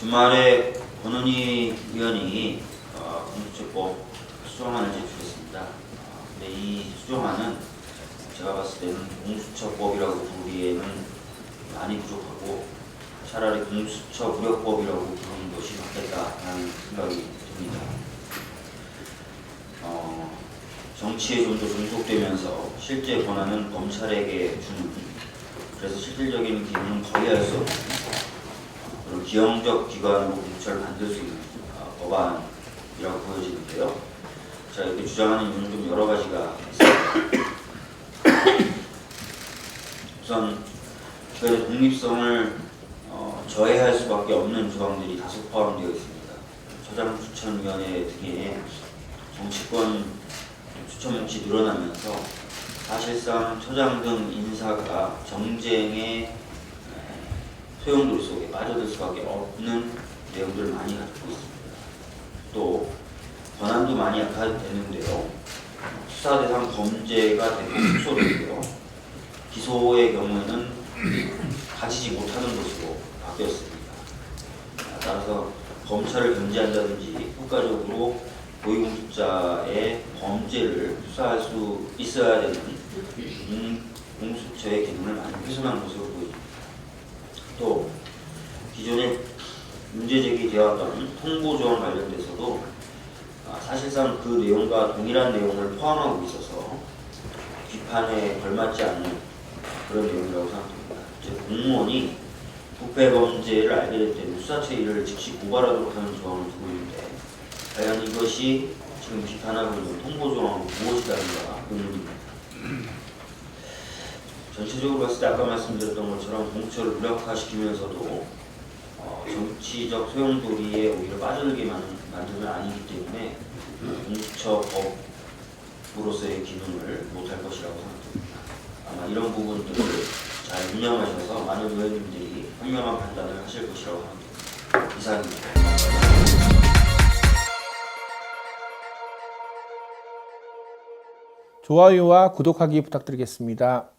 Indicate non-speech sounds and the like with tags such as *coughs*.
주말에 권은희 의원이 어, 공수처법 수정안을 제출했습니다. 어, 근데 이 수정안은 제가 봤을 때는 공수처법이라고 부르기에는 많이 부족하고 차라리 공수처 무력법이라고 부르는 것이 맞겠다라는 생각이 듭니다. 어, 정치에 좀 더 종속되면서 실제 권한은 검찰에게 주는 그래서 실질적인 기능은 거의 할 수 없는 기형적 기관으로 공처를 만들 수 있는 어, 법안이라고 보여지는데요. 자 이렇게 주장하는 이유는 좀 여러 가지가 있습니다. *coughs* 우선 기관의 독립성을 어, 저해할 수밖에 없는 조항들이 다수 포함되어 있습니다. 처장 추천위원회 등의 정치권 추천 몫이 늘어나면서 사실상 처장 등 인사가 정쟁의 에, 소용돌이 속에 빠져들 수밖에 없는 내용들을 많이 가지고 있습니다. 또 권한도 많이 약화되는데요. 수사 대상 범죄가 대폭 축소되고요. 기소의 경우에는 가지지 못하는 것으로 바뀌었습니다. 따라서 검찰을 견제한다든지 국가적으로 고위공직자의 범죄를 수사할 수 있어야 되는 공- 공수처의 기능을 많이 훼손한 것으로 보입니다. 또 기존에 문제 제기되었던 통보 조항 관련돼서도 아, 사실상 그 내용과 동일한 내용을 포함하고 있어서 비판에 걸맞지 않는 그런 내용이라고 생각합니다. 즉 공무원이 부패 범죄를 알게 될 때는 수사처리를 즉시 고발하도록 하는 조항을 두고 있는데 과연 이것이 지금 비판하고 있는 통보 조항은 무엇이다는가 의문입니다. 전체적으로 봤을 때 아까 말씀드렸던 것처럼 공처를 무력화시키면서도 어, 정치적 소용돌이에 오히려 빠져들게 만- 만드는 아니기 때문에 공수처 법으로서의 기능을 못할 것이라고 생각됩니다. 아마 이런 부분들을 잘 운영하셔서 많은 의원님들이 현명한 판단을 하실 것이라고 생각됩니다. 이상입니다. 좋아요와 구독하기 부탁드리겠습니다.